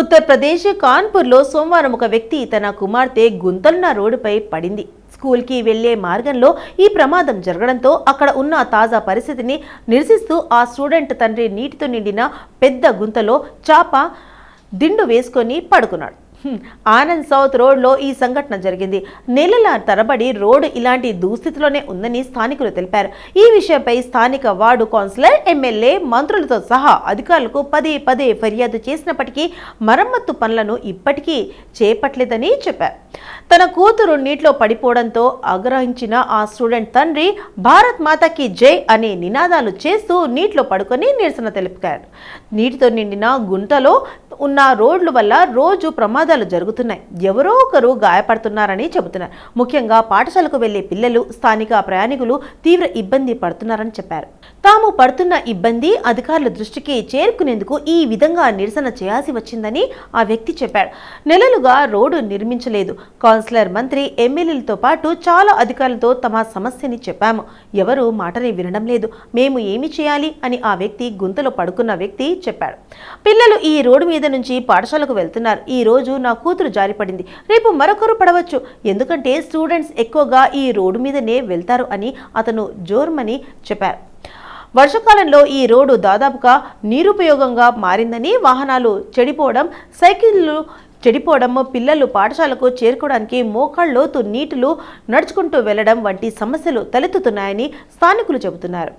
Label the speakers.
Speaker 1: ఉత్తరప్రదేశ్ కాన్పూర్లో సోమవారం ఒక వ్యక్తి తన కుమార్తె గుంతలున్న రోడ్డుపై పడింది. స్కూల్కి వెళ్ళే మార్గంలో ఈ ప్రమాదం జరగడంతో అక్కడ ఉన్న తాజా పరిస్థితిని నిరసిస్తూ ఆ స్టూడెంట్ తండ్రి నీటితో నిండిన పెద్ద గుంతలో చాప దిండు వేసుకొని పడుకున్నాడు. ఆనంద్ సౌత్ రోడ్లో ఈ సంఘటన జరిగింది. నెలల తరబడి రోడ్డు ఇలాంటి దుస్థితిలోనే ఉందని స్థానికులు తెలిపారు. ఈ విషయంపై స్థానిక వార్డు కౌన్సిలర్ ఎమ్మెల్యే మంత్రులతో సహా అధికారులకు పదే పదే ఫిర్యాదు చేసినప్పటికీ మరమ్మత్తు పనులను ఇప్పటికీ చేపట్టలేదని చెప్పారు. తన కూతురు నీటిలో పడిపోవడంతో ఆగ్రహించిన ఆ స్టూడెంట్ తండ్రి భారత్ మాతకి జై అనే నినాదాలు చేస్తూ నీటిలో పడుకొని నిరసన తెలిపారు. నీటితో నిండిన గుంటలో ఉన్న రోడ్ల వల్ల రోజు ప్రమాదాలు జరుగుతున్నాయి. ఎవరో ఒకరు గాయపడుతున్నారని చెబుతున్నారు. ముఖ్యంగా పాఠశాలకు వెళ్ళే పిల్లలు స్థానిక ప్రయాణికులు తీవ్ర ఇబ్బంది పడుతున్నారని చెప్పారు. తాము పడుతున్న ఇబ్బంది అధికారుల దృష్టికి చేరుకునేందుకు ఈ విధంగా నిరసన చేయాల్సి వచ్చిందని ఆ వ్యక్తి చెప్పాడు. నెలలుగా రోడ్డు నిర్మించలేదు. కౌన్సిలర్ మంత్రి ఎమ్మెల్యేలతో పాటు చాలా అధికారులతో తమ సమస్యని చెప్పాము. ఎవరు మాటని వినడం లేదు. మేము ఏమి చేయాలి అని ఆ వ్యక్తి గుంతలో పడుకున్న వ్యక్తి చెప్పాడు. పిల్లలు ఈ రోడ్డు మీద మీద నుంచి పాఠశాలకు వెళ్తున్నారు. ఈ రోజు నా కూతురు జారిపడింది రేపు మరొకరు పడవచ్చు. ఎందుకంటే స్టూడెంట్స్ ఎక్కువగా ఈ రోడ్డు మీదనే వెళ్తారు అని అతను జోర్మని చెప్పారు. వర్షాకాలంలో ఈ రోడ్డు దాదాపుగా నిరుపయోగంగా మారిందని వాహనాలు చెడిపోవడం సైకిళ్ళు చెడిపోవడం పిల్లలు పాఠశాలకు చేరుకోవడానికి మోకాళ్ళలోతు నీటిలో నడుచుకుంటూ వెళ్ళడం వంటి సమస్యలు తలెత్తుతున్నాయని స్థానికులు చెబుతున్నారు.